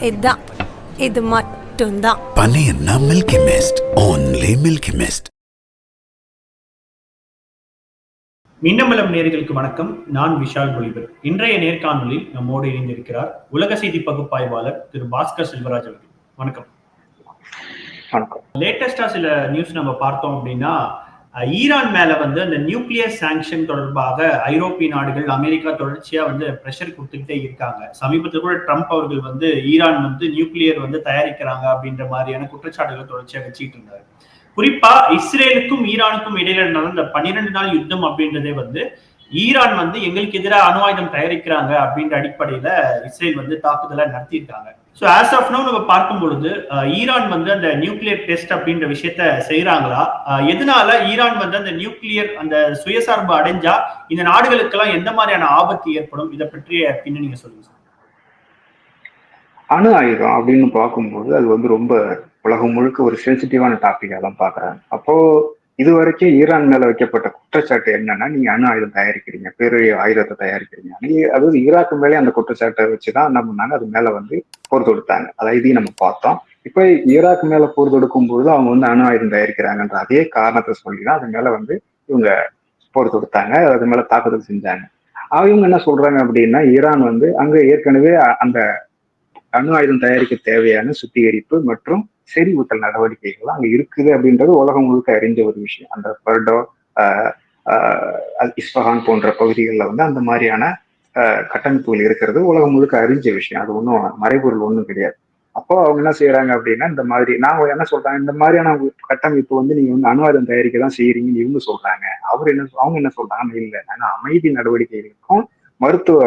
இதான் இது மட்டும்தான். பனையன்னா Milky Mist only Milky Mist Minnambalam நேர்களுக்கு வணக்கம். நான் விஷால் பொலிபர். இன்றைய நேர்காணலில் நம்மோடு இணைந்திருக்கிறார் உலக செய்தி பகுப்பாய்வாளர் திரு பாஸ்கர் செல்வராஜ் அவர்கள். வணக்கம். வணக்கம். லேட்டஸ்டா சில நியூஸ் நம்ம பார்த்தோம் அப்படின்னா ஈரான் மேல வந்து அந்த நியூக்ளியர் சாங்ஷன் தொடர்பாக ஐரோப்பிய நாடுகள் அமெரிக்கா தொடர்ச்சியா வந்து பிரஷர் கொடுத்துக்கிட்டே இருக்காங்க. சமீபத்தில் கூட ட்ரம்ப் அவர்கள் வந்து ஈரான் வந்து நியூக்ளியர் வந்து தயாரிக்கிறாங்க அப்படின்ற மாதிரியான குற்றச்சாட்டுகளை தொடர்ச்சியா வச்சுட்டு இருந்தாரு. குறிப்பா இஸ்ரேலுக்கும் ஈரானுக்கும் இடையில நடந்த பன்னிரெண்டு நாள் யுத்தம் அப்படின்றதே வந்து ஈரான் வந்து எங்களுக்கு எதிராக அணு ஆயுதம் தயாரிக்கிறாங்க அப்படின்ற அடிப்படையில இஸ்ரேல் வந்து தாக்குதலை நடத்தியிருக்காங்க. ஸோ ஆஸ் ஆஃப் நோ நம்ம பார்க்கும் பொழுது ஈரான் வந்து அந்த நியூக்ளியர் டெஸ்ட் அப்படின்ற விஷயத்த செய்யறாங்களா அஹ், எதனால ஈரான் வந்து அந்த நியூக்ளியர் அந்த சுயசார்பு அடைஞ்சா இந்த நாடுகளுக்கெல்லாம் எந்த மாதிரியான ஆபத்து ஏற்படும்? இதை பற்றிய நீங்க சொல்லுங்க சார். அணு ஆயுதம் அப்படின்னு பார்க்கும்போது அது வந்து ரொம்ப உலகம் முழுக்க ஒரு சென்சிட்டிவான டாபிக்கா தான் பாக்குறாங்க அப்போ இது வரைக்கும் ஈரான் மேல வைக்கப்பட்ட குற்றச்சாட்டு என்னன்னா நீங்க அணு ஆயுதம் தயாரிக்கிறீங்க பெரிய ஆயுதத்தை தயாரிக்கிறீங்க. அதாவது ஈராக்கு மேலே அந்த குற்றச்சாட்டை வச்சுதான் என்ன பண்ணாங்க அது மேல வந்து போர் தொடுத்தாங்க. அதாவது இதையும் நம்ம பார்த்தோம். இப்ப ஈராக் மேல போர் தொடுக்கும் பொழுது அவங்க வந்து அணு ஆயுதம் தயாரிக்கிறாங்கன்ற அதே காரணத்தை சொல்லி தான் அது மேல வந்து இவங்க போர் தொடுத்தாங்க அது மேல தாக்குதல் செஞ்சாங்க. அவங்க என்ன சொல்றாங்க அப்படின்னா ஈரான் வந்து அங்க ஏற்கனவே அந்த அணு ஆயுதம் தயாரிக்க தேவையான சுத்திகரிப்பு மற்றும் செறிவூட்டல் நடவடிக்கைகள் அங்க இருக்குது அப்படின்றது உலகம் முழுக்க அறிஞ்ச ஒரு விஷயம். அந்த பர்டோ இஸ்பஹான் போன்ற பகுதிகளில் வந்து அந்த மாதிரியான ஆஹ், கட்டமைப்புகள் இருக்கிறது. உலகம் முழுக்க அறிஞ்ச விஷயம். அது ஒன்றும் மறைபொருள் ஒன்றும் கிடையாது. அப்போ அவங்க என்ன செய்யறாங்க அப்படின்னா இந்த மாதிரி நான் என்ன சொல்றாங்க இந்த மாதிரியான கட்டமைப்பு வந்து நீங்க வந்து அனுவாதம் தயாரிக்க தான் செய்யறீங்கன்னு இவங்க சொல்றாங்க. அவர் என்ன அவங்க என்ன சொல்றாங்க? இல்லை நாங்க அமைதி நடவடிக்கைகளுக்கும் மருத்துவ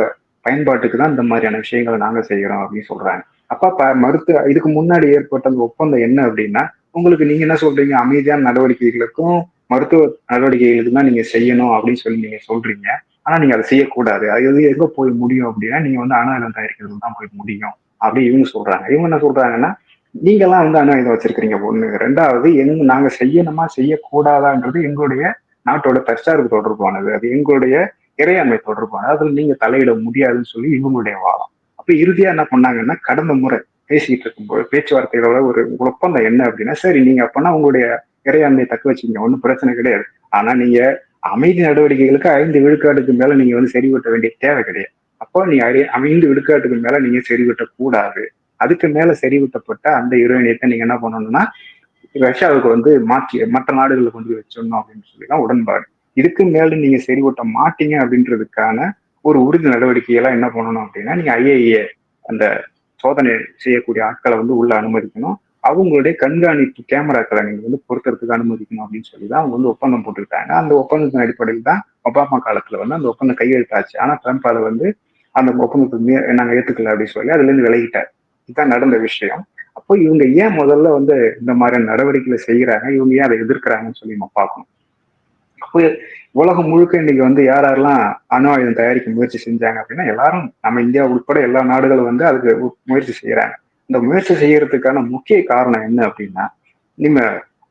பயன்பாட்டுக்கு தான் இந்த மாதிரியான விஷயங்களை நாங்க செய்யறோம் அப்படின்னு சொல்றாங்க. அப்ப ப மருத்துவ இதுக்கு முன்னாடி ஏற்பட்ட அந்த ஒப்பந்தம் என்ன அப்படின்னா உங்களுக்கு நீங்க என்ன சொல்றீங்க? அமைதியான நடவடிக்கைகளுக்கும் மருத்துவ நடவடிக்கைகளுக்கு தான் நீங்க செய்யணும் அப்படின்னு சொல்லி நீங்க சொல்றீங்க. ஆனா நீங்க அதை செய்யக்கூடாது. அது எங்க போய் முடியும் அப்படின்னா நீங்க வந்து அணு ஆயுதம் தயாரிக்கிறது தான் போய் முடியும் அப்படி இவங்க சொல்றாங்க. இவங்க என்ன சொல்றாங்கன்னா நீங்க எல்லாம் வந்து அணு ஆயுதம் வச்சிருக்கிறீங்க ஒண்ணு ரெண்டாவது எங்க நாங்க செய்யணுமா செய்யக்கூடாதான்றது எங்களுடைய நாட்டோட தற்சார்பு தொடர்பானது. அது எங்களுடைய இறையாண்மை தொடர்பானது. அதுல நீங்க தலையிட முடியாதுன்னு சொல்லி இவங்களுடைய வாதம். அப்ப இறுதியா என்ன பண்ணாங்கன்னா கடந்த முறை பேசிட்டு இருக்கும்போது பேச்சுவார்த்தைகளோட ஒரு ஒப்பந்தம் என்ன அப்படின்னா சரி நீங்க அப்பனா உங்களுடைய இறையாண்மையை தக்க வச்சுக்கீங்க ஒன்றும் பிரச்சனை கிடையாது. ஆனா நீங்க அமைதி நடவடிக்கைகளுக்கு ஐந்து விழுக்காட்டுக்கு மேல நீங்க வந்து செறிவூட்ட வேண்டிய தேவை கிடையாது. அப்போ நீ அறி- அமைந்து விழுக்காட்டுக்கு மேல நீங்க செறிவூட்ட கூடாது அதுக்கு மேல செறிவூட்டப்பட்ட அந்த யுரேனியத்தை நீங்க என்ன பண்ணணும்னா ரஷ்யாவுக்கு வந்து மாற்றி மற்ற நாடுகளை கொண்டு போய் வச்சிடணும் அப்படின்னு சொல்லி தான் உடன்பாடு. இதுக்கு மேல நீங்க செறிவூட்ட மாட்டீங்க அப்படின்றதுக்கான ஒரு உறுதி நடவடிக்கையெல்லாம் என்ன பண்ணணும் அப்படின்னா நீங்க ஐஏஏ அந்த சோதனை செய்யக்கூடிய ஆட்களை வந்து உள்ள அனுமதிக்கணும். அவங்களுடைய கண்காணிப்பு கேமராக்களை நீங்க வந்து பொருத்துறதுக்கு அனுமதிக்கணும் அப்படின்னு சொல்லி தான் அவங்க வந்து ஒப்பந்தம் போட்டுக்கிட்டாங்க அந்த ஒப்பந்தத்தின் அடிப்படையில் தான் ஒபாமா காலத்துல வந்து அந்த ஒப்பந்தம் கையெழுத்தாச்சு. ஆனா ட்ரம்ப் அதை வந்து அந்த ஒப்பந்தத்தை நாங்க ஏத்துக்கல அப்படின்னு சொல்லி அதுல இருந்து விலகிட்டார். இதுதான் நடந்த விஷயம். அப்போ இவங்க ஏன் முதல்ல வந்து இந்த மாதிரியான நடவடிக்கைகளை செய்கிறாங்க? இவங்க ஏன் அதை எதிர்க்கிறாங்கன்னு சொல்லி நம்ம பார்க்கணும். உலகம் முழுக்க இன்னைக்கு வந்து யார் யாரெல்லாம் அணு ஆயுதம் தயாரிக்க முயற்சி செஞ்சாங்க அப்படின்னா எல்லாரும் நம்ம இந்தியா உட்பட எல்லா நாடுகளும் வந்து அதுக்கு முயற்சி செய்யறாங்க. இந்த முயற்சி செய்யறதுக்கான முக்கிய காரணம் என்ன அப்படின்னா நீங்க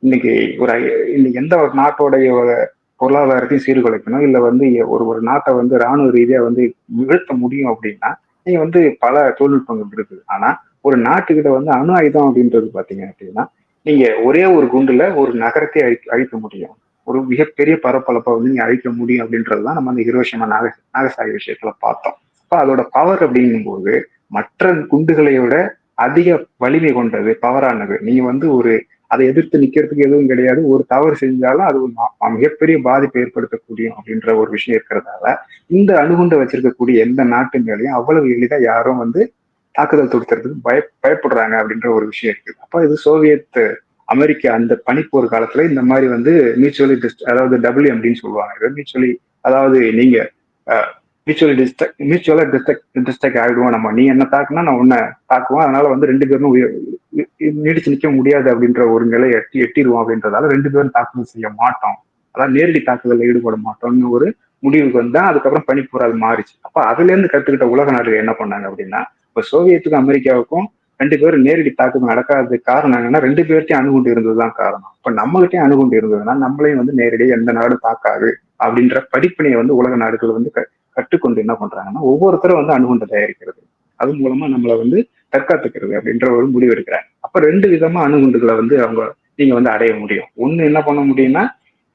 இன்னைக்கு ஒரு இன்னைக்கு எந்த ஒரு நாட்டோடைய பொருளாதாரத்தையும் சீர்குலைக்கணும் இல்ல வந்து ஒரு ஒரு நாட்டை வந்து ராணுவ ரீதியா வந்து நிகழ்த்த முடியும் அப்படின்னா நீங்க வந்து பல தொழில்நுட்பங்கள் இருக்குது. ஆனா ஒரு நாட்டுக்கிட்ட வந்து அணு ஆயுதம் அப்படின்றது பாத்தீங்க அப்படின்னா நீங்க ஒரே ஒரு குண்டுல ஒரு நகரத்தை அழி அழிக்க முடியும். ஒரு மிகப்பெரிய பரப்பளப்பை வந்து நீங்க அழிக்க முடியும் அப்படின்றதுதான் நம்ம அந்த ஹிரோஷிமா நாக நாகசாகி விஷயத்துல பார்த்தோம். அப்ப அதோட பவர் அப்படிங்கும்போது மற்ற குண்டுகளை விட அதிக வலிமை கொண்டது பவரானது நீங்க வந்து ஒரு அதை எதிர்த்து நிக்கிறதுக்கு எதுவும் கிடையாது. ஒரு தவறு செஞ்சாலும் அது ஒரு மிகப்பெரிய பாதிப்பை ஏற்படுத்தக்கூடிய அப்படின்ற ஒரு விஷயம் இருக்கிறதால இந்த அணுகுண்டை வச்சிருக்கக்கூடிய எந்த நாட்டு மேலேயும் அவ்வளவு எளிதா யாரும் வந்து தாக்குதல் தொடுத்துறதுக்கு பய பயப்படுறாங்க அப்படின்ற ஒரு விஷயம் இருக்குது. அப்ப இது சோவியத் அமெரிக்கா அந்த பனிப்போர் காலத்துல இந்த மாதிரி வந்து மியூச்சுவலி டிஸ்ட் அதாவது டபிள்யூ அப்படின்னு சொல்லுவாங்க மியூச்சுவலி அதாவது நீங்க மியூச்சுவலி டிஸ்டக் மியூச்சுவலா டிஸ்டக் டிஸ்டக் ஆகிடுவோம் நம்ம நீ என்ன தாக்குனா நான் உன்னை தாக்குவோம் அதனால வந்து ரெண்டு பேரும் நீடிச்சு நிக்க முடியாது அப்படின்ற ஒரு நிலையை எட்டி எட்டிடுவோம் அப்படின்றதால ரெண்டு பேரும் தாக்குதல் செய்ய மாட்டோம். அதாவது நேரடி தாக்குதலில் ஈடுபட மாட்டோம்னு ஒரு முடிவுக்கு வந்தா அதுக்கப்புறம் பனிப்போர் அது மாறிச்சு. அப்ப அதுல இருந்து கத்துக்கிட்ட உலக நாடுகள் என்ன பண்ணாங்க அப்படின்னா இப்ப சோவியத்துக்கும் அமெரிக்காவுக்கும் ரெண்டு பேரும் நேரடி தாக்குதல் நடக்காததுக்கு காரணம் என்னன்னா ரெண்டு பேர்த்தையும் அணுகுண்டு இருந்ததுதான் காரணம். இப்ப நம்மகிட்டயும் அணுகுண்டு இருந்ததுன்னா நம்மளையும் வந்து நேரடியாக எந்த நாடும் தாக்காது அப்படின்ற படிப்பினையை வந்து உலக நாடுகள் வந்து க- கற்றுக்கொண்டு என்ன பண்றாங்கன்னா ஒவ்வொருத்தரும் வந்து அணுகுண்டு தயாரிக்கிறது. அது மூலமா நம்மளை வந்து தற்காத்துக்கிறது அப்படின்ற ஒரு முடிவு எடுக்கிறாங்க. அப்ப ரெண்டு விதமா அணுகுண்டுகளை வந்து அவங்க நீங்க வந்து அடைய முடியும். ஒண்ணு என்ன பண்ண முடியும்னா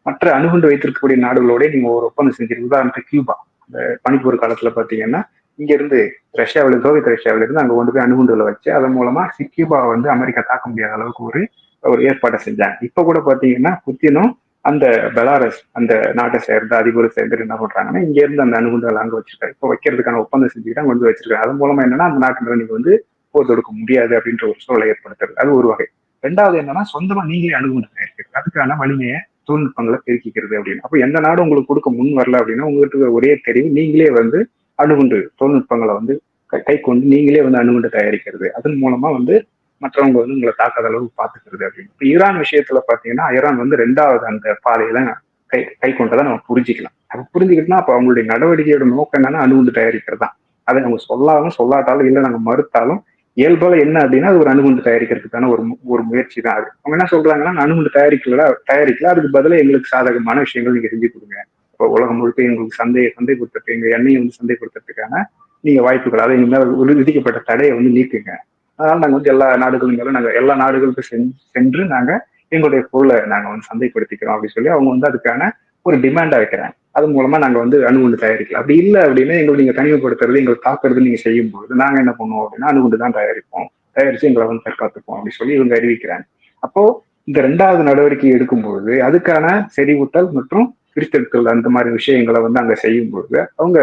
மற்ற அணுகுண்டு வைத்திருக்கக்கூடிய நாடுகளோட நீங்க ஒரு ஒப்பந்தம் செஞ்சிருக்கு உதாரணத்துக்கு கியூபா. இந்த பனிப்போர் காலத்துல பாத்தீங்கன்னா இங்க இருந்து ரஷ்யாவில சோவியத் ரஷ்யாவில இருந்து அங்க கொண்டு போய் அணுகுண்டுகளை வச்சு அதன் மூலமா சிக்யூபாவை வந்து அமெரிக்கா தாக்க முடியாத அளவுக்கு ஒரு ஒரு ஏற்பாட்டை செஞ்சாங்க. இப்ப கூட பாத்தீங்கன்னா புத்தினும் அந்த பெலாரஸ் அந்த நாட்டை சேர்ந்த அதிபர் சேர்ந்து என்ன பண்றாங்கன்னா இங்க இருந்து அந்த அணுகுண்டுகள் அங்க வச்சிருக்காரு. இப்போ வைக்கிறதுக்கான ஒப்பந்தம் செஞ்சுக்கிட்டு அங்க வந்து வச்சிருக்காரு. அது மூலமா என்னன்னா அந்த நாட்டு நீங்க வந்து போர் தொடுக்க முடியாது அப்படின்ற ஒரு சூழலை ஏற்படுத்துறது. அது ஒரு வகை. ரெண்டாவது என்னன்னா சொந்தமா நீங்களே அணுகுண்டு தயாரிக்கிறது அதுக்கான வலிமையை தொழில்நுட்பங்களை பெருக்கிக்கிறது அப்படின்னு. அப்போ எந்த நாடும் உங்களுக்கு கொடுக்க முன் வரல அப்படின்னா உங்ககிட்ட ஒரே தெரிவு நீங்களே வந்து அணுகுண்டு தொழில்நுட்பங்களை வந்து கை- கொண்டு நீங்களே வந்து அணுகுண்டு தயாரிக்கிறது. அதன் மூலமா வந்து மற்றவங்க வந்து உங்களை தாக்காத அளவுக்கு பாத்துக்கிறது அப்படின்னு. இப்ப ஈரான் விஷயத்துல பாத்தீங்கன்னா ஈரான் வந்து ரெண்டாவது அந்த பாதையில கை கை கொண்டதை நம்ம புரிஞ்சுக்கலாம். அப்ப புரிஞ்சுக்கிட்டோம்னா அப்ப அவங்களுடைய நடவடிக்கையோட நோக்கம் என்னன்னா அணுகுண்டு தயாரிக்கிறது தான். அதை நம்ம சொல்லாலும் சொல்லாட்டாலும் இல்லை நாங்க மறுத்தாலும் இயல்பால என்ன அப்படின்னா அது ஒரு அணுகுண்டு தயாரிக்கிறதுக்கான ஒரு மு- ஒரு முயற்சி தான் அது. அவங்க என்ன சொல்றாங்கன்னா அணுகுண்டு தயாரிக்கல தயாரிக்கல அதுக்கு பதிலாக எங்களுக்கு சாதகமான விஷயங்கள் நீங்க செஞ்சு கொடுங்க. உலகம் முழுக்க எங்களுக்கு சந்தையை சந்தைப்படுத்துறதுக்கு எங்க எண்ணெயை வந்து சந்தைப்படுத்துறதுக்கான நீங்க வாய்ப்புகள் அதை இனிமேல் ஒரு விதிக்கப்பட்ட தடையை வந்து நீக்குங்க. அதனால நாங்க வந்து எல்லா நாடுகளும் மேல நாங்க எல்லா நாடுகளுக்கும் சென்- சென்று நாங்க எங்களுடைய பொருளை நாங்க வந்து சந்தைப்படுத்திக்கிறோம் அப்படின்னு சொல்லி அவங்க வந்து அதுக்கான ஒரு டிமாண்டா வைக்கிறாங்க. அது மூலமா நாங்க வந்து அணுகுண்டு தயாரிக்கலாம். அப்படி இல்லை அப்படின்னா எங்களை நீங்க தனிமைப்படுத்துறது எங்களை தாக்குறது நீங்க செய்யும்போது நாங்க என்ன பண்ணுவோம் அப்படின்னா அணுகுண்டு தான் தயாரிப்போம். தயாரிச்சு எங்களை வந்து தற்காத்துப்போம் அப்படின்னு சொல்லி இவங்க அறிவிக்கிறாங்க. அப்போ இந்த ரெண்டாவது நடவடிக்கை எடுக்கும்போது அதுக்கான செறிவூட்டல் மற்றும் கிறிஸ்தவர்கள் அந்த மாதிரி விஷயங்களை வந்து அங்க செய்யும்போது அவங்க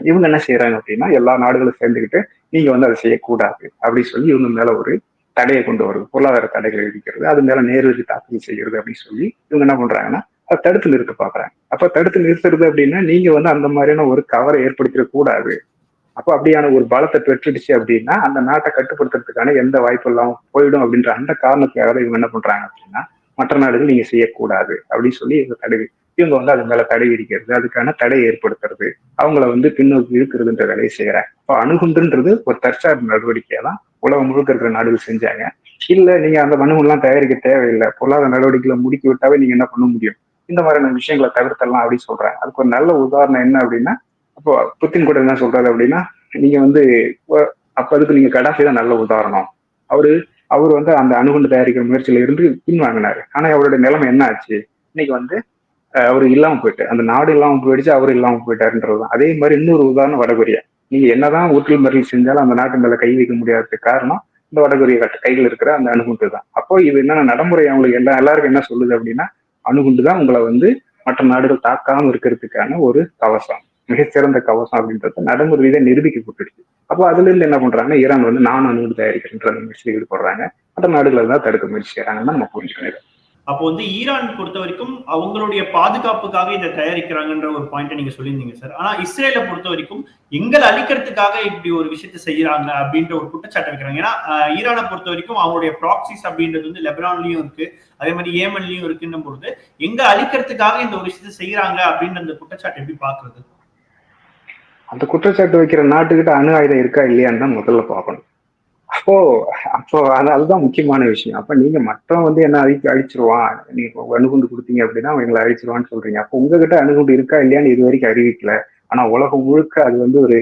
இவங்க என்ன செய்யறாங்க அப்படின்னா எல்லா நாடுகளும் சேர்ந்துக்கிட்டு நீங்க வந்து அதை செய்யக்கூடாது அப்படின்னு சொல்லி இவங்க மேல ஒரு தடையை கொண்டு வருது. பொருளாதார தடைகளை விதிக்கிறது அது மேல நேரடி தாக்குதல் செய்யறது அப்படின்னு சொல்லி இவங்க என்ன பண்றாங்கன்னா அதை தடுத்து நிறுத்த பாக்குறாங்க அப்ப தடுத்து நிறுத்துறது அப்படின்னா நீங்க வந்து அந்த மாதிரியான ஒரு கவரை ஏற்படுத்திட கூடாது. அப்ப அப்படியான ஒரு பலத்தை பெற்றுடுச்சு அப்படின்னா அந்த நாட்டை கட்டுப்படுத்துறதுக்கான எந்த வாய்ப்பு இல்லாம போயிடும் அப்படின்ற அந்த காரணத்துக்காக இவங்க என்ன பண்றாங்க அப்படின்னா மற்ற நாடுகள் நீங்க செய்யக்கூடாது அப்படின்னு சொல்லி இவங்க தடை இவங்க வந்து அது மேல தடை விதிக்கிறது அதுக்கான தடை ஏற்படுத்துறது அவங்கள வந்து பின்னோக்கி இழுக்கிறதுன்ற வேலையை செய்யறாங்க. இப்போ அணுகுண்டுன்றது ஒரு தற்சார்பு நடவடிக்கையை தான் உலகம் முழுக்க இருக்கிற நாடுகள் செஞ்சாங்க. இல்ல நீங்க அந்த அணுகுண்டுலாம் தயாரிக்க தேவையில்லை. பொருளாதார நடவடிக்கைகளை முடுக்கி விட்டாவே நீங்க என்ன பண்ண முடியும்? இந்த மாதிரியான விஷயங்களை தவிர்த்தலாம் அப்படின்னு சொல்றாங்க. அதுக்கு ஒரு நல்ல உதாரணம் என்ன அப்படின்னா இப்போ புத்தின் கூட என்ன சொல்றாரு அப்படின்னா நீங்க வந்து அப்ப அதுக்கு நீங்க கடாஃபி தான் நல்ல உதாரணம். அவரு அவர் வந்து அந்த அணுகுண்டு தயாரிக்கிற முயற்சியில இருந்து பின்வாங்கினாரு. ஆனா அவருடைய நிலைமை என்ன ஆச்சு? இன்னைக்கு வந்து அவர் இல்லாம போயிட்டு அந்த நாடு இல்லாம போயிடுச்சு அவரு இல்லாம போயிட்டாருன்றதுதான். அதே மாதிரி இன்னொரு உதாரணம் வடகொரியா. நீங்க என்னதான் ஊற்றல் மறியல் செஞ்சாலும் அந்த நாட்டு மேல கை வைக்க முடியாததுக்கு காரணம் இந்த வடகொரிய கட்ட- கையில் இருக்கிற அந்த அணுகுண்டு தான் அப்போ இது என்னன்னா நடைமுறை அவங்களுக்கு எல்லா எல்லாருக்கும் என்ன சொல்லுது அப்படின்னா அணுகுண்டு தான் உங்களை வந்து மற்ற நாடுகள் தாக்காம இருக்கிறதுக்கான ஒரு கவசம் மிகச்சிறந்த கவசம் அப்படின்றத நடைமுறை ரீதியா நிரூபிக்கப்பட்டுடுச்சு. அப்போ அதுல இருந்து என்ன பண்றாங்கன்னா ஈரான் வந்து நான் அணுகுண்டு தயாரிக்கிறேன்ற அந்த முயற்சியில் ஈடுபடுறாங்க. மற்ற நாடுகளை தான் தடுக்க முயற்சி செய்யறாங்கன்னு நம்ம புரிஞ்சுக்கணும். அப்போ வந்து ஈரான் பொறுத்த வரைக்கும் அவங்களுடைய பாதுகாப்புக்காக இதை தயாரிக்கிறாங்கன்ற ஒரு பாயிண்ட் நீங்க சொல்லியிருந்தீங்க சார் ஆனா இஸ்ரேலை பொறுத்த வரைக்கும் எங்களை அழிக்கிறதுக்காக இப்படி ஒரு விஷயத்த செய்யறாங்க அப்படின்ற ஒரு குற்றச்சாட்டை வைக்கிறாங்க. ஏன்னா ஈரானை பொறுத்த வரைக்கும் அவங்களுடைய ப்ராக்சிஸ் அப்படின்றது வந்து லெபனான்லயும் இருக்கு. அதே மாதிரி ஏமன்லயும் இருக்குன்னும் பொழுது எங்க அழிக்கிறதுக்காக இந்த ஒரு விஷயத்த செய்யறாங்க அப்படின்ற அந்த குற்றச்சாட்டை எப்படி பாக்குறது அந்த குற்றச்சாட்டு வைக்கிற நாட்டுக்கிட்ட அணு ஆயுதம் இருக்கா இல்லையான்னு தான் முதல்ல பார்க்கணும். அப்போ அப்போ அது அதுதான் முக்கியமான விஷயம். அப்ப நீங்க மற்றவன் வந்து என்ன அழிக்க அழிச்சிருவான்? நீங்க அணுகுண்டு கொடுத்தீங்க அப்படின்னா அவன் எங்களை அழிச்சிருவான்னு சொல்றீங்க. அப்போ உங்ககிட்ட அணுகுண்டு இருக்கா இல்லையான்னு இது வரைக்கும் அறிவிக்கல. ஆனா உலகம் முழுக்க அது வந்து ஒரு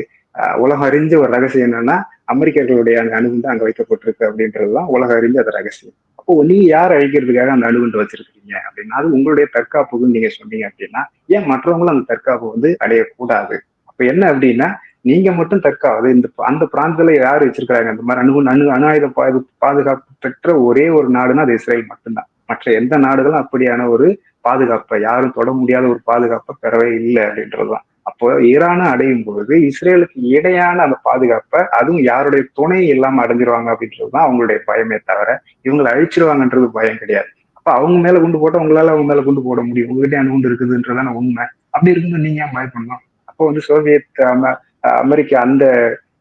உலகம் அறிஞ்ச ஒரு ரகசியம் என்னன்னா அமெரிக்கர்களுடைய அந்த அணுகுண்டு அங்க வைக்கப்பட்டிருக்கு அப்படின்றதுதான் உலகம் அறிஞ்ச அந்த ரகசியம். அப்போ நீங்க யார் அழிக்கிறதுக்காக அந்த அணுகுண்டு வச்சிருக்கீங்க அப்படின்னா அது உங்களுடைய தற்காப்புக்குன்னு நீங்க சொன்னீங்க அப்படின்னா ஏன் மற்றவங்களும் அந்த தற்காப்பு வந்து அடையக்கூடாது? அப்ப என்ன அப்படின்னா நீங்க மட்டும் தற்காவது இந்த அந்த பிராந்தத்துல யார் வச்சிருக்கிறாங்க? அந்த மாதிரி அணு அணு அணு ஆயுத பாது பாதுகாப்பு பெற்ற ஒரே ஒரு நாடுன்னா அது இஸ்ரேல் மட்டும்தான். மற்ற எந்த நாடுகளும் அப்படியான ஒரு பாதுகாப்பை யாரும் தொட முடியாத ஒரு பாதுகாப்பை பெறவே இல்லை அப்படின்றதுதான். அப்போ ஈரானை அடையும் பொழுது இஸ்ரேலுக்கு இடையான அந்த பாதுகாப்பை அதுவும் யாருடைய துணை இல்லாம அடைஞ்சிருவாங்க அப்படின்றதுதான் அவங்களுடைய பயமே தவிர இவங்களை அழிச்சிருவாங்கன்றது பயம் கிடையாது. அப்ப அவங்க மேல குண்டு போட்டா உங்களால அவங்க மேல குண்டு போட முடியும். உங்ககிட்ட அணுகுண்டு இருக்குதுன்றதான உண்மை. அப்படி இருக்கும்போது நீங்க ஏன் பயப்படணும்? அப்போ வந்து சோவியத் அம- அமெரிக்கா அந்த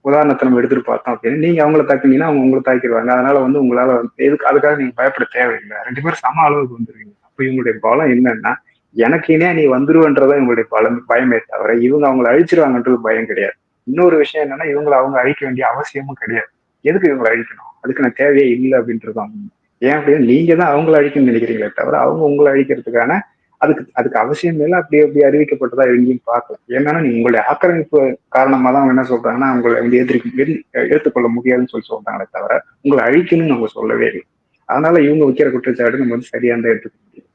உதாரணத்தை நம்ம எடுத்துட்டு பார்த்தோம் அப்படின்னு. நீங்க அவங்கள தாக்கினீங்கன்னா அவங்க உங்களை தாக்கிடுவாங்க. அதனால வந்து உங்களால எதுக்கு அதுக்காக நீங்க பயப்பட தேவையில்லை. ரெண்டு பேரும் சம அளவுக்கு வந்துருவீங்க. அப்போ இவங்களுடைய பலம் என்னன்னா எனக்கு இனே நீ வந்துருவன்றதா இவங்களுடைய பலம் பயமே தவிர இவங்க அவங்களை அழிச்சிருவாங்கன்றது பயம் கிடையாது. இன்னொரு விஷயம் என்னன்னா இவங்களை அவங்க அழிக்க வேண்டிய அவசியமும் கிடையாது. எதுக்கு இவங்களை அழிக்கணும்? அதுக்கு நான் தேவையே இல்லை அப்படின்றதான் ஏன் அப்படின்னா நீங்க தான் அவங்கள அழிக்கணும்னு நினைக்கிறீங்களே தவிர அவங்க உங்களை அழிக்கிறதுக்கான அதுக்கு அதுக்கு அவசியம் இல்லை அப்படி அப்படி அறிவிக்கப்பட்டதா எங்கேயும் பார்க்கலாம். ஏன்னா நீ உங்களுடைய ஆக்கிரமிப்பு காரணமா தான் அவங்க என்ன சொல்றாங்கன்னா உங்களை வந்து எதிர்க்க ஏற்றுக்கொள்ள முடியாதுன்னு சொல்லி சொல்றாங்களே தவிர உங்களை அழிக்கணும்னு அவங்க சொல்லவே இல்லை. அதனால இவங்க வைக்கிற குற்றச்சாட்டு நம்ம வந்து சரியா தான் எடுத்துக்க முடியும்.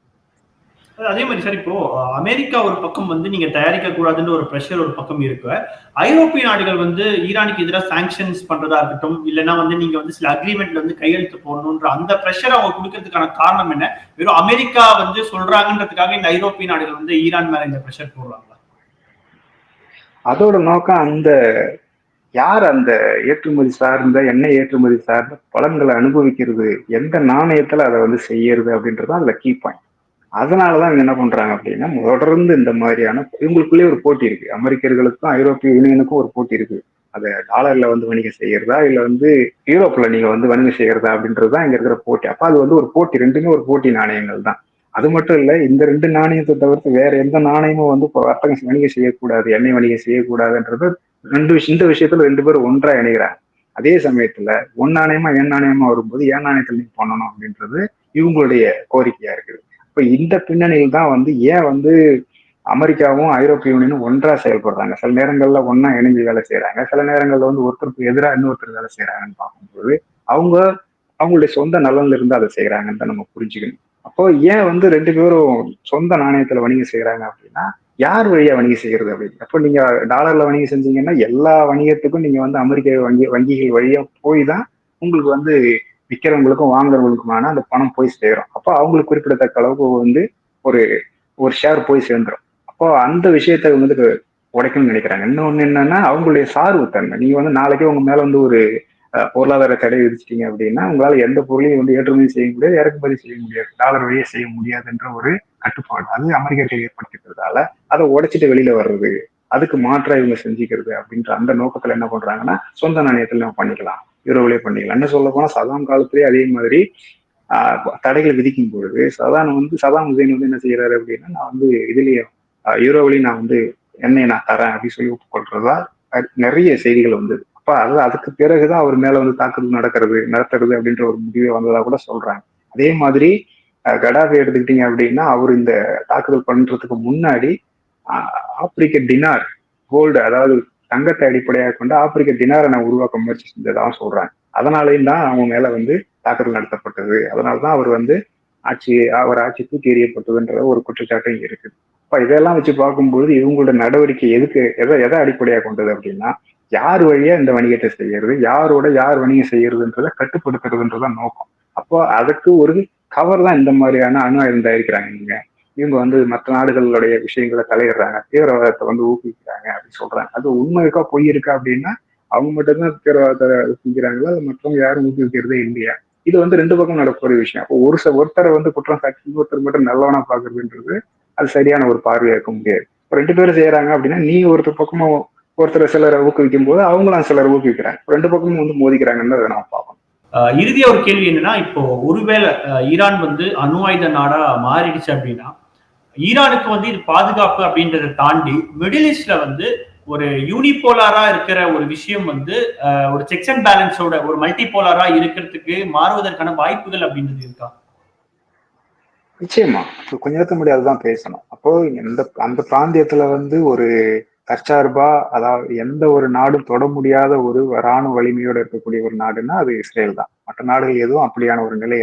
அதே மாதிரி சார் இப்போ அமெரிக்கா ஒரு பக்கம் வந்து நீங்க தயாரிக்க கூடாதுன்னு ஒரு ப்ரெஷர் ஒரு பக்கம் இருக்கு. ஐரோப்பிய நாடுகள் வந்து ஈரானுக்கு எதிராக சாங்ஷன்ஸ் பண்றதா இருக்கட்டும் இல்லைன்னா வந்து நீங்க வந்து சில அக்ரிமெண்ட்ல வந்து கையெழுத்து போடணுன்ற அந்த ப்ரெஷர் அவங்க கொடுக்கறதுக்கான காரணம் என்ன? வெறும் அமெரிக்கா வந்து சொல்றாங்கன்றதுக்காக இந்த ஐரோப்பிய நாடுகள் வந்து ஈரான் மேல இந்த ப்ரெஷர் போடுறாங்களா? அதோட நோக்கம் அந்த யார் அந்த ஏற்றுமதி சார்ந்த எண்ணெய் ஏற்றுமதி சார்ந்த பலன்களை அனுபவிக்கிறது எந்த நாணயத்துல அதை வந்து செய்யறது அப்படின்றது அதுல கீ பாயிண்ட் அதனாலதான் இவங்க என்ன பண்றாங்க அப்படின்னா தொடர்ந்து இந்த மாதிரியான இவங்களுக்குள்ளே ஒரு போட்டி இருக்கு. அமெரிக்கர்களுக்கும் ஐரோப்பிய யூனியனுக்கும் ஒரு போட்டி இருக்கு. அதை டாலர்ல வந்து வணிகம் செய்யறதா இல்ல வந்து யூரோப்ல நீங்க வந்து வணிகம் செய்யறதா அப்படின்றதுதான் இங்க இருக்கிற போட்டி. அப்ப அது வந்து ஒரு போட்டி ரெண்டுமே ஒரு போட்டி நாணயங்கள் தான் அது மட்டும் இல்ல இந்த ரெண்டு நாணயத்தை தவிர்த்து வேற எந்த நாணயமும் வந்து இப்போ வர்த்தகம் வணிகம் செய்யக்கூடாது எண்ணெய் வணிகம் செய்யக்கூடாதுன்றது ரெண்டு இந்த விஷயத்துல ரெண்டு பேரும் ஒன்றா இணைகிறாங்க. அதே சமயத்துல ஒன் நாணயமா என் நாணயமா வரும்போது ஏன் நாணயத்தில் நீங்க பண்ணணும் அப்படின்றது இவங்களுடைய கோரிக்கையா இருக்குது. இப்ப இந்த பின்னணியில் தான் வந்து ஏன் வந்து அமெரிக்காவும் ஐரோப்பிய யூனியனும் ஒன்றா செயல்படுறாங்க? சில நேரங்கள்ல ஒன்னா இணைஞ்சு வேலை செய்யறாங்க சில நேரங்கள்ல வந்து ஒருத்தருக்கு எதிராக இன்னொருத்தர் வேலை செய்யறாங்கன்னு பார்க்கும்போது அவங்க அவங்களுடைய சொந்த நலன்ல இருந்து அதை செய்யறாங்கன்னு தான் நம்ம புரிஞ்சுக்கணும். அப்போ ஏன் வந்து ரெண்டு பேரும் சொந்த நாணயத்துல வணிகம் செய்யறாங்க அப்படின்னா யார் வழியா வணிகம் செய்யறது அப்படின்னு? அப்போ நீங்க டாலர்ல வணிகம் செஞ்சீங்கன்னா எல்லா வணிகத்துக்கும் நீங்க வந்து அமெரிக்க வங்கி வங்கிகள் வழியா போய் தான் உங்களுக்கு வந்து விற்கிறவங்களுக்கும் வாங்குறவங்களுக்குமான அந்த பணம் போய் சேரும். அப்போ அவங்களுக்கு குறிப்பிடத்தக்க அளவுக்கு வந்து ஒரு ஒரு ஷேர் போய் சேர்ந்துரும். அப்போ அந்த விஷயத்த வந்து உடைக்கணும்னு நினைக்கிறாங்க. இன்னொன்று என்னன்னா அவங்களுடைய சார்பு தன்மை. நீங்க வந்து நாளைக்கே உங்க மேல வந்து ஒரு பொருளாதார தடை விதிச்சிட்டீங்க அப்படின்னா உங்களால எந்த பொருளையும் வந்து ஏற்றுமதி செய்ய முடியாது இறக்குமதி செய்ய முடியாது டாலர் வழியே செய்ய முடியாதுன்ற ஒரு கட்டுப்பாடு. அது அமெரிக்கர்கள் ஏற்படுத்திக்கிறதால அதை உடைச்சிட்டு வெளியில வர்றது அதுக்கு மாற்றா இவங்க செஞ்சுக்கிறது அப்படின்ற அந்த நோக்கத்துல என்ன பண்றாங்கன்னா சொந்த நாணயத்துல நம்ம பண்ணிக்கலாம். யூரோவிலே பண்ணிக்கலாம். என்ன சொல்ல போனா சதாம் காலத்திலேயே அதே மாதிரி ஆஹ் தடைகளை விதிக்கும் பொழுது சதாம் வந்து சதாம் ஹுசைன் வந்து என்ன செய்யறாரு அப்படின்னா நான் வந்து இதுலயே யூரோவிலையும் நான் வந்து என்னை நான் தரேன் அப்படின்னு சொல்லி ஒப்புக்கொள்றதா நிறைய செய்திகள் வந்தது. அப்ப அது அதுக்கு பிறகுதான் அவர் மேல வந்து தாக்குதல் நடக்கிறது நடத்துறது அப்படின்ற ஒரு முடிவே வந்ததா கூட சொல்றாங்க. அதே மாதிரி அஹ் கடாஃபி எடுத்துக்கிட்டீங்க அப்படின்னா அவர் இந்த தாக்குதல் பண்றதுக்கு முன்னாடி ஆப்பிரிக்க டினார் கோல்டு அதாவது தங்கத்தை அடிப்படையாக கொண்டு ஆப்பிரிக்க டினாரை நான் உருவாக்க முயற்சி செஞ்சதாக சொல்றாங்க அதனாலையும் தான் அவங்க மேல வந்து தாக்குதல் நடத்தப்பட்டது. அதனாலதான் அவர் வந்து ஆட்சி அவர் ஆட்சி தூக்கி எறியப்பட்டதுன்ற ஒரு குற்றச்சாட்டும் இங்க இருக்குது இப்ப இதெல்லாம் வச்சு பார்க்கும்போது இவங்களோட நடவடிக்கை எதுக்கு எதை எதை அடிப்படையாக கொண்டது அப்படின்னா யார் வழியா இந்த வணிகத்தை செய்யறது யாரோட யார் வணிகம் செய்யறதுன்றத கட்டுப்படுத்துறதுன்றதான் நோக்கம். அப்போ அதுக்கு ஒரு கவர் தான் இந்த மாதிரியான அணு ஆயுதம் தயாரிக்கிறாங்க நீங்க இவங்க வந்து மற்ற நாடுகளுடைய விஷயங்களை தலையிடுறாங்க தீவிரவாதத்தை வந்து ஊக்குவிக்கிறாங்க அப்படின்னு சொல்றாங்க. அது உண்மை இருக்கா பொய் இருக்கா அப்படின்னா அவங்க மட்டும்தான் தீவிரவாதத்தை செஞ்சுறாங்களா அது மற்றவங்க யாரும் ஊக்குவிக்கிறதே இல்லையா? இது வந்து ரெண்டு பக்கம் நடக்கக்கூடிய விஷயம். அப்போ ஒரு ச- ஒருத்தரை வந்து குற்றம் சாட்சி இன்னொருத்தர் மட்டும் நல்லவனா பாக்குறதுன்றது அது சரியான ஒரு பார்வையா இருக்க முடியாது. இப்போ ரெண்டு பேரும் செய்யறாங்க அப்படின்னா நீ ஒருத்தர் பக்கமா ஒருத்தர் சிலரை ஊக்குவிக்கும் போது அவங்களும் சிலரை ஊக்குவிக்கிறாங்க. ரெண்டு பக்கமும் வந்து மோதிக்கிறாங்கன்னு அதை நான் பார்க்கணும். இறுதியா ஒரு கேள்வி என்னன்னா இப்போ ஒருவேளை ஈரான் வந்து அணு ஆயுத நாடா மாறிடுச்சு அப்படின்னா ஈரானுக்கு வந்து இது பாதுகாப்பு அப்படின்றத தாண்டி மிடில் ஈஸ்ட்ல வந்து ஒரு யூனிபோலாரா இருக்கிற ஒரு விஷயம் வந்து ஒரு செக்ஸ் அண்ட் பேலன்ஸோட ஒரு மல்டிபோலாரா இருக்கிறதுக்கு மாறுவதற்கான வாய்ப்புகள் அப்படின்றது இருக்கா? நிச்சயமா. கொஞ்ச நேரத்துக்கு முன்னாடி அதுதான் பேசணும். அப்போ இந்த அந்த பிராந்தியத்துல வந்து ஒரு தற்சார்பா அதாவது எந்த ஒரு நாடும் தொட முடியாத ஒரு ராணுவ வலிமையோட இருக்கக்கூடிய ஒரு நாடுன்னா அது இஸ்ரேல் தான் மற்ற நாடுகள் எதுவும் அப்படியான ஒரு நிலை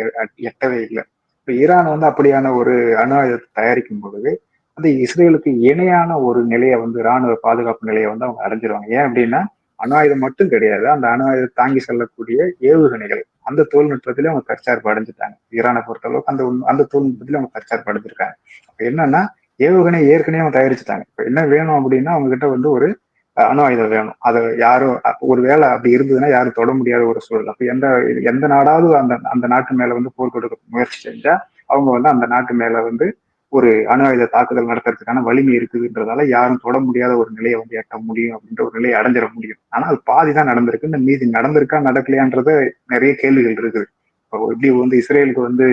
எட்டவே இல்லை. இப்போ ஈரான் வந்து அப்படியான ஒரு அணு ஆயுதத்தை தயாரிக்கும் பொழுது அந்த இஸ்ரேலுக்கு இணையான ஒரு நிலையை வந்து ராணுவ பாதுகாப்பு நிலையை வந்து அவங்க அடைஞ்சிருவாங்க ஏன் அப்படின்னா அணு ஆயுதம் மட்டும் கிடையாது. அந்த அணு ஆயுதம் தாங்கி செல்லக்கூடிய ஏவுகணைகள் அந்த தொழில்நுட்பத்திலே அவங்க தற்சார்பு அடைஞ்சிட்டாங்க. ஈரானை பொறுத்தளவுக்கு அந்த அந்த தொழில்நுட்பத்திலே அவங்க தற்சார்பு அடைஞ்சிருக்காங்க. அப்ப என்னன்னா ஏவுகணை ஏற்கனவே அவங்க தயாரிச்சுட்டாங்க. இப்போ என்ன வேணும் அப்படின்னா அவங்க கிட்ட வந்து ஒரு அணு ஆயுதம் வேணும். அதை யாரும் ஒரு வேலை அப்படி இருந்ததுன்னா யாரும் தொட முடியாத ஒரு சூழல். அப்ப எந்த எந்த நாடாவது அந்த அந்த நாட்டு மேல வந்து போர் கொடுக்க முயற்சி செஞ்சா அவங்க வந்து அந்த நாட்டு மேல வந்து ஒரு அணு ஆயுத தாக்குதல் நடத்துறதுக்கான வலிமை இருக்குதுன்றதால யாரும் தொட முடியாத ஒரு நிலையை வந்து எட்ட முடியும் அப்படின்ற ஒரு நிலையை அடைஞ்சிட முடியும். ஆனா அது பாதி தான் நடந்திருக்கு. இந்த மீதி நடந்திருக்கா நடக்கலையான்றது நிறைய கேள்விகள் இருக்குது. இப்போ எப்படி வந்து இஸ்ரேலுக்கு வந்து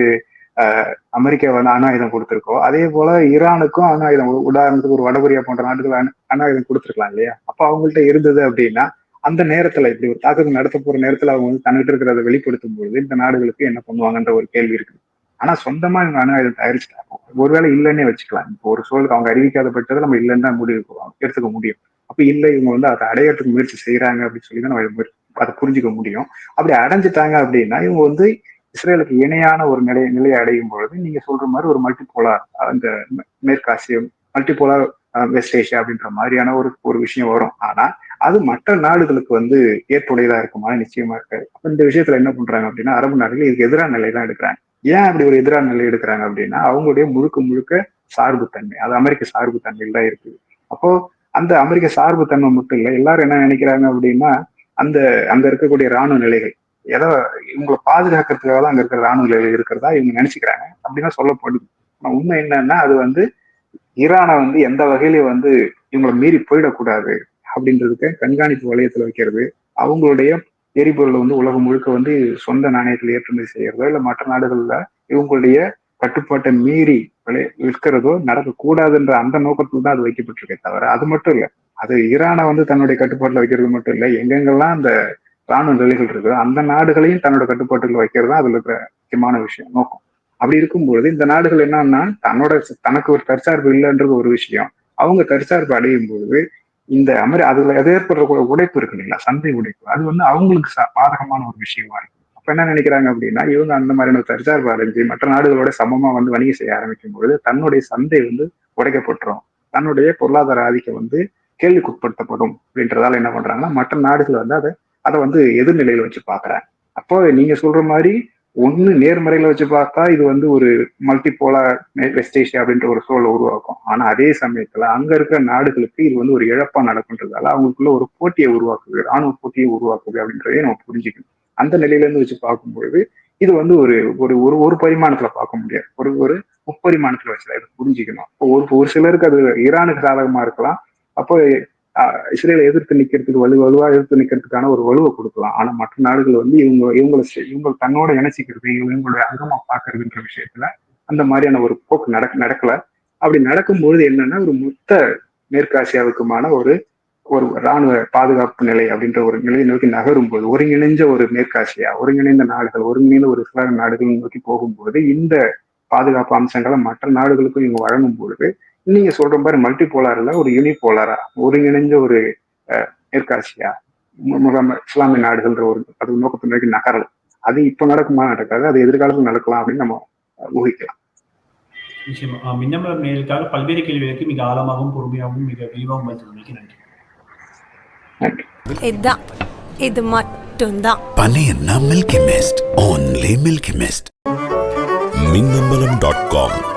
அமெரிக்கா வந்து அணு ஆயுதம் கொடுத்துருக்கோம். அதே போல ஈரானுக்கும் அணு ஆயுதம் உதாரணத்துக்கு ஒரு வடகொரியா போன்ற நாட்டுக்கு அணு ஆயுதம் கொடுத்துருக்கலாம் இல்லையா? அப்ப அவங்கள்ட்ட இருந்தது அப்படின்னா அந்த நேரத்துல இப்படி ஒரு தாக்குதல் நடத்த போற நேரத்துல அவங்க வந்து தன்னிட்டு இருக்கிறத வெளிப்படுத்தும் பொழுது இந்த நாடுகளுக்கு என்ன பண்ணுவாங்கன்ற ஒரு கேள்வி இருக்குது. ஆனா சொந்தமா இவங்க அணு ஆயுதம் தயாரிச்சுட்டாங்க. ஒருவேளை இல்லைன்னே வச்சுக்கலாம். இப்போ ஒரு சூழலுக்கு அவங்க அறிவிக்காத பட்சத்தை நம்ம இல்லைன்னு தான் முடிவு எடுத்துக்க முடியும். அப்ப இல்லை இவங்க வந்து அதை அடையறதுக்கு முயற்சி செய்யறாங்க அப்படின்னு சொல்லி தான் நம்ம அதை புரிஞ்சுக்க முடியும். அப்படி அடைஞ்சிட்டாங்க அப்படின்னா இவங்க வந்து இஸ்ரேலுக்கு இணையான ஒரு நிலை நிலையை அடையும் பொழுது நீங்க சொல்ற மாதிரி ஒரு மல்டிபோலார் அந்த மேற்காசியம் மல்டிபோலார் வெஸ்ட் ஏஷியா அப்படின்ற மாதிரியான ஒரு ஒரு விஷயம் வரும். ஆனா அது மற்ற நாடுகளுக்கு வந்து ஏற்புடையதா இருக்குமா? நிச்சயமா இருக்காது. இந்த விஷயத்துல என்ன பண்றாங்க அப்படின்னா அரபு நாடுகள் இதுக்கு எதிரான நிலை தான் எடுக்கிறாங்க. ஏன் அப்படி ஒரு எதிரான நிலை எடுக்கிறாங்க அப்படின்னா அவங்களுடைய முழுக்க முழுக்க சார்புத்தன்மை அது அமெரிக்க சார்புத்தன்மையில் தான் இருக்குது. அப்போ அந்த அமெரிக்க சார்புத்தன்மை மட்டும் இல்லை எல்லாரும் என்ன நினைக்கிறாங்க அப்படின்னா அந்த அங்க இருக்கக்கூடிய ராணுவ நிலைகள் ஏதோ இவங்களை பாதுகாக்கிறதுக்காக தான் அங்க இருக்கிற ராணுவ இருக்கிறதா இவங்க நினைச்சுக்கிறாங்க. அப்படின்னா சொல்லப்படுது ஆனா உண்மை என்னன்னா அது வந்து ஈரானை வந்து எந்த வகையிலயும் வந்து இவங்களை மீறி போயிடக்கூடாது அப்படின்றதுக்கு கண்காணிப்பு வளையத்துல வைக்கிறது அவங்களுடைய எரிபொருளை வந்து உலகம் முழுக்க வந்து சொந்த நாணயத்தில் ஏற்றுமதி செய்யறதோ இல்ல மற்ற நாடுகள்ல இவங்களுடைய கட்டுப்பாட்டை மீறி விளை- விற்கிறதோ நடக்கக்கூடாதுன்ற அந்த நோக்கத்துல தான் அது வைக்கப்பட்டிருக்கே தவிர அது மட்டும் இல்ல. அது ஈரானை வந்து தன்னுடைய கட்டுப்பாட்டுல வைக்கிறது மட்டும் இல்ல எங்கெங்கெல்லாம் அந்த ராணுவ நிலைகள் இருக்குது. அந்த நாடுகளையும் தன்னோட கட்டுப்பாட்டுகள் வைக்கிறது தான் அதுல இருக்கிற முக்கியமான விஷயம் நோக்கம். அப்படி இருக்கும்பொழுது இந்த நாடுகள் என்னன்னா தன்னோட தனக்கு ஒரு தற்சார்பு இல்லைன்றது ஒரு விஷயம். அவங்க தற்சார்பு அடையும் பொழுது இந்த அமெரி அதுல அது ஏற்படுற உடைப்பு இருக்கு இல்லைங்களா சந்தை உடைப்பு. அது வந்து அவங்களுக்கு பாதகமான ஒரு விஷயமா இருக்கு அப்ப என்ன நினைக்கிறாங்க அப்படின்னா இவங்க அந்த மாதிரியான தற்சார்பு அடைஞ்சு மற்ற நாடுகளோட சமமா வந்து வணிகம் செய்ய ஆரம்பிக்கும் பொழுது தன்னுடைய சந்தை வந்து உடைக்கப்பட்டுரும். தன்னுடைய பொருளாதார ஆதிக்கம் வந்து கேள்விக்குட்படுத்தப்படும் அப்படின்றதால என்ன பண்றாங்கன்னா மற்ற நாடுகள் வந்து அதை அதை வந்து எதிர்நிலையில வச்சு பாக்குறேன் அப்போ நீங்க சொல்ற மாதிரி ஒண்ணு நேர்மறையில வச்சு பார்த்தா இது வந்து ஒரு மல்டிபோலார் வெஸ்ட் ஏஷியா அப்படின்ற ஒரு சூழலை உருவாக்கும். ஆனா அதே சமயத்துல அங்க இருக்கிற நாடுகளுக்கு இது வந்து ஒரு இழப்பா நடக்குன்றதால அவங்களுக்குள்ள ஒரு போட்டியை உருவாக்குது ராணுவ போட்டியை உருவாக்குது அப்படின்றதே நம்ம புரிஞ்சுக்கணும். அந்த நிலையில இருந்து வச்சு பார்க்கும்பொழுது இது வந்து ஒரு ஒரு ஒரு ஒரு பரிமாணத்துல பார்க்க முடியாது. ஒரு ஒரு முப்பரிமாணத்துல வச்சு இதை புரிஞ்சுக்கணும். இப்போ ஒரு ஒரு சிலருக்கு அது ஈரானுக்கு சாதகமா இருக்கலாம். அப்போ இஸ்ரேலை எதிர்த்து நிக்கிறதுக்கு வலு வலுவா எதிர்த்து நிக்கிறதுக்கான ஒரு வலுவை கொடுக்கலாம். ஆனா மற்ற நாடுகள் வந்து இவங்க இவங்களை இவங்க தன்னோட இணைச்சிக்கிறது இவங்க இவங்களோட அங்கமா பாக்குறதுன்ற விஷயத்துல அந்த மாதிரியான ஒரு போக்கு நடக்க நடக்கல. அப்படி நடக்கும்பொழுது என்னன்னா ஒரு மொத்த மேற்காசியாவுக்குமான ஒரு ஒரு ராணுவ பாதுகாப்பு நிலை அப்படின்ற ஒரு நிலையை நோக்கி நகரும் போது ஒருங்கிணைஞ்ச ஒரு மேற்காசியா ஒருங்கிணைந்த நாடுகள் ஒருங்கிணைந்த ஒரு சில நாடுகள் நோக்கி போகும்போது இந்த பாதுகாப்பு அம்சங்களை மற்ற நாடுகளுக்கும் இவங்க வழங்கும் பொழுது நீங்க சொல்ற மாதிரி மல்டி போலார்ல ஒரு யூனிபோலாரா ஒருங்கிணைஞ்ச ஒரு மேற்காசியா இஸ்லாமிய நாடுகள்ன்ற ஒரு அது நோக்கத்தை நோக்கி நகரல். அது இப்ப நடக்குமா நடக்காது. அது எதிர்காலத்தில் நடக்கலாம் அப்படின்னு நம்ம ஊகிக்கலாம். நிச்சயமா. ஆஹ் மின்னமலம் நேர்களுக்காக பல்வேறு கேள்விகளுக்கு மிக ஆழமாகவும் பொறுமையாகவும் மிக விரிவாகவும் பதில் நன்றி. இதுதான். இது மட்டும்தான். Panena Milky Mist. Only Milky Mist. Minnambalam dot com